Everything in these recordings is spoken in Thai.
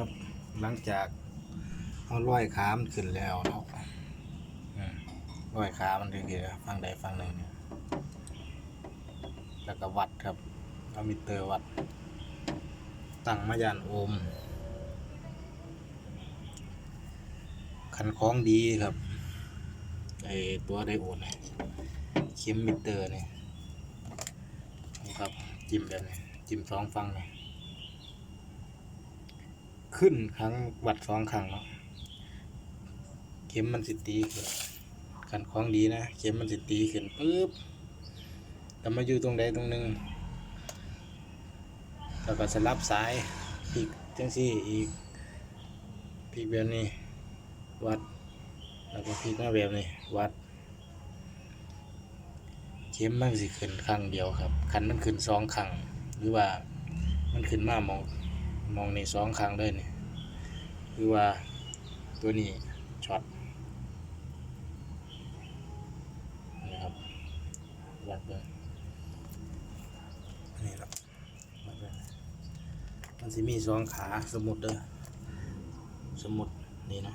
ครับ หลังจากเอาร้อยขามันขึ้นแล้วเนาะอืมร้อยขามันถึงคือฟังใดฟังหนึ่งเนี่ยแล้วก็วัดครับเอามิเตอร์วัด ตั้งมายานโอมขันคล้องดีครับไอตัวไดโอดเนี่ยเข็มมิเตอร์เนี่ยนี่ครับจิ้มแบบนี้จิ้มสองฟังเนี่ย ขึ้นครั้งวัดสองครั้งเนาะเข็มมันสิตีขึ้นขันคล้องดีนะเข็มมันสิตีขึ้นปุ๊บแต่มาอยู่ตรงใดตรงหนึ่งแล้วก็สลับสายพลิกจังซี่อีกพลิกแบบนี้วัด แล้วก็พลิกมาแบบนี้วัด เข็มมันสิขึ้นครั้งเดียวครับคันมันขึ้นสองครั้งหรือว่ามันขึ้นมามองมองในสองครั้งเลยนี่ หรือว่าตัวนี้ช็อตนี่ครับวัดเลยนี่ครับวัดเลยมันสิมีสองขาสมุดเด้อสมุดนี่นะ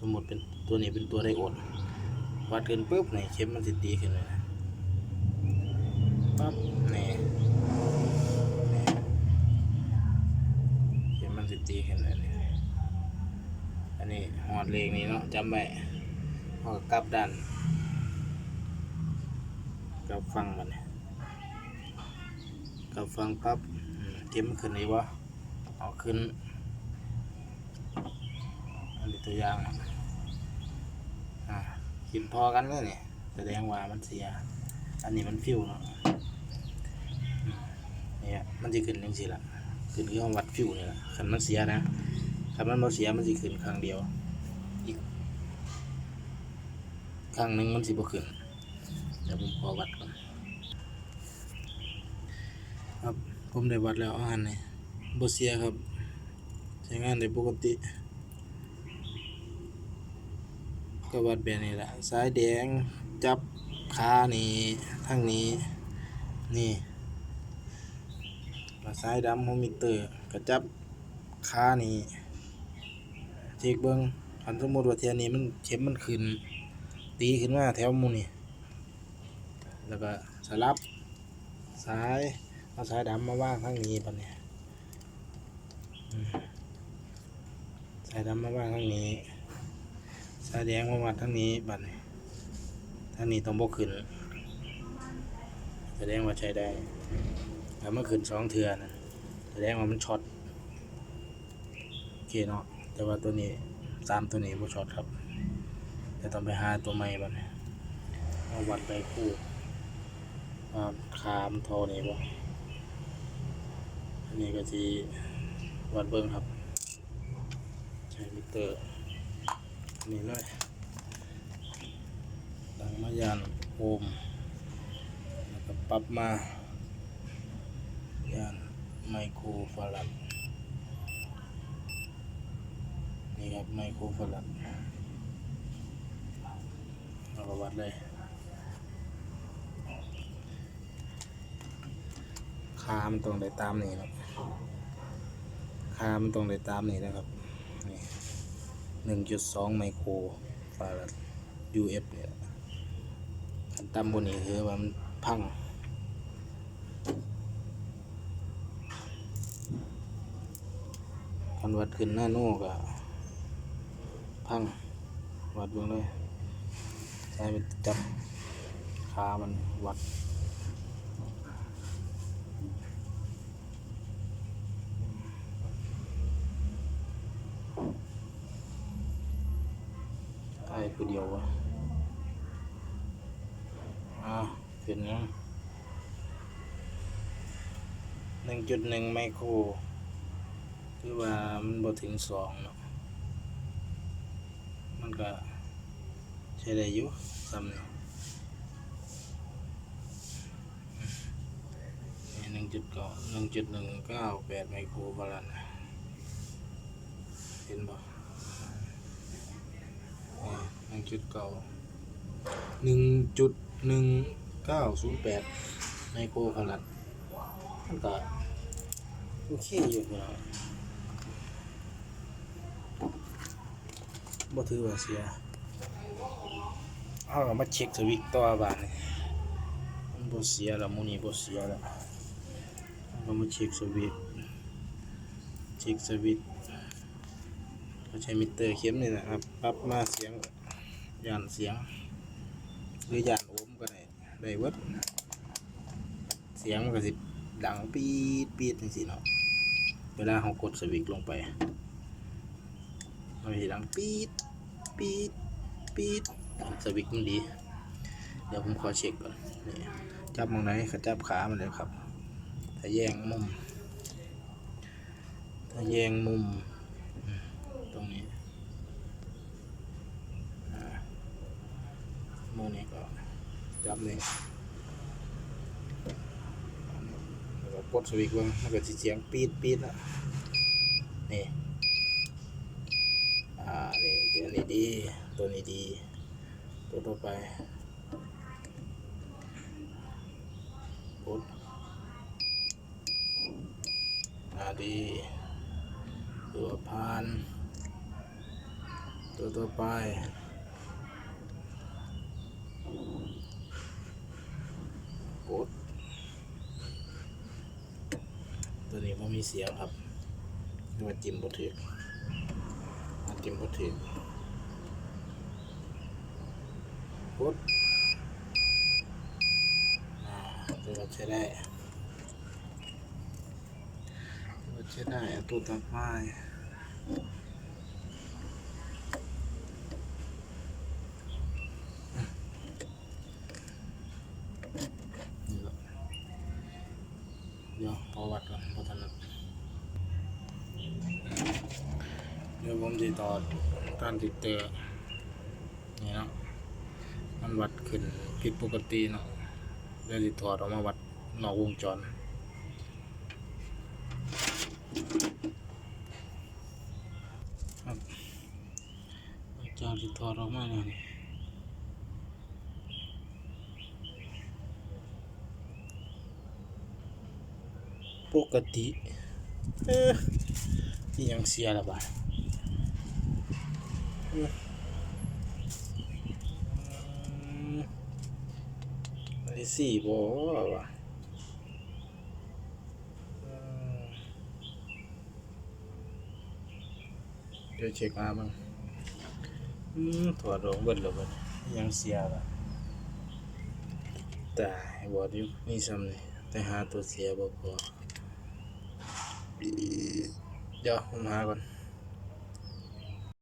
สมุดเป็นตัวนี้เป็นตัวไดโอดวัดขึ้นปุ๊บนี่เข็มมันสิตีขึ้นเลยนะปั๊บนี่นี่เข็มมันสิตีขึ้นเลยนี่ อันนี้หอดเลงนี่เนาะจำไว้เอากลับด้านกลับฟังมันกลับฟังปั๊บอืมเจ็มขึ้นนี่วะเอาขึ้น อันนี้ตัวอย่างอ่ากินพอกันเลยเนี่ยแสดงว่ามันเสีย อันนี้มันฟิวเนาะเนี่ยมันจะขึ้นยังสิละขึ้นที่ห้องวัดฟิวเนี่แหละคันมันเสียนะ คันมันบ่เสียมันจะขึ้นครั้งเดียว อีกครั้งหนึ่งมันสิบ่ขึ้นเดี๋ยวผมขอวัดก่อนครับผมได้วัดแล้วอาหารนี่บ่เสียครับ ใช้งานได้ปกติก็วัดแบบนี้แหละสายแดงจับขานี่ทางนี้นี่สายดำของมิเตอร์ก็จับขานี่ เช็คเบิ้งคันสมมติว่าเทียนี้มันเข็มมันขึ้น ตีขึ้นมาแถวมูนี่แล้วก็สลับสายเอาสายดำมาว่างข้างนี้ปะเนี่ยสายดำมาว่างข้างนี้ สายแดงมาวัดทั้งนี้บัดนี้ทั้งนี้ต้องบกขึ้นแสดงว่าใช้ได้แล้วเมื่อขึ้นสองเทือนะแสดงว่ามันช็อตโอเคเนาะ แต่ว่าตัวนี้สามตัวนี้บ่ช็อตครับจะต้องไปหาตัวใหม่บัดนี้มาวัดไปคู่ว่าคามทอนี่บ่อันนี้ก็ทีวัดเบิ้งครับใช้มิเตอร์นี่เลยตั้งมายานโอมแล้วก็ปรับมายานไมโครฟารัดนี่ ครับไมโครฟารัดเราก็วัดเลย คามันตรงได้ตามนี่ครับ คามันตรงได้ตามนี่นะครับนี่หนึ่งจุดสองไมโครฟารัด UF เนี่ยขันต่ำบนนี้คือว่ามันพังคันวัดขึ้นหน้าโน่ก็ พังวัดเบื้องเลยใช้เป็นจับขามันวัดไอ้ผู้เดียววะอ้าวขึ้นยังหนึ่งจุดหนึ่งไมโคร คือว่ามันบ่ถึงสองเนาะ มันก็ใช้ได้อยู่ซ้ำนี่หนึ่งจุดเก้าหนึ่งจุดหนึ่งเก้าแปดไมโครฟารัดเห็นบ่หนึ่งจุดเก้าหนึ่งจุดหนึ่งเก้าศูนย์แปดไมโครฟารัดมันก็โอเคอยู่นะ บ่ถือว่าเสียเอามาเช็คสวิตต่อบานมันบ่เสียแล้วมื้นี้บ่เสียแล้วเอามาเช็คสวิตเช็คสวิตช์ก็ใช้มิเตอร์เข็มนี่นะครับปรับมาเสียงย่านเสียง หรือย่านโอห์มก็ได้ได้เบิดเสียงมันก็สิดังปี๊ดปี๊ดจังซี่เนาะเวลาเรากดสวิตลงไป มันจะดังปี๊ดปี๊ดปี๊ดสวิตช์มันดี เดี๋ยวผมขอเช็คก่อนนี่จับมองไหนก็จับขามันเลยครับ ถ้าแยงมุม ถ้าแยงมุม ตรงนี้มุมนี้ก็จับนี่แล้วก็กดสวิตช์เบิ่งมันก็สิเสียงปี๊ดปี๊ดแล้วนี่ นี่ตัวนี้ดี ตัวนี้ดี ตัวต่อไปกดอ่าดีตัวพาน ตัวต่อไปกดตัวนี้มันมีเสียงครับนี่ว่าจิ้มบทถือมาจิ้มก็ถึง ปุ๊บอ่าตัวใช้ได้ตัวใช้ได้ตัวต่อไปเดี๋ยวพอวัดก่อนพอถนัดเดี๋ยวผมจะต่อตานติดเตอร์นี่เนาะ มันวัดขึ้นผิดปกติเนาะเดี๋ยวจะถอดออกมาวัดนอกวงจรครับวงจรจะถอดออกมาแล้วนี่ปกติเอ๊ะยังเสียละบาทอันที่ สี่บอวะอืมเดี๋ยวเช็คมาบ้างอืมถอดออกเบิดแล้วเบิดยังเสียละแต่บอดยู่นี่ซ้ำนี่แต่หาตัวเสียบ่พอเดี๋ยวผมหาก่อน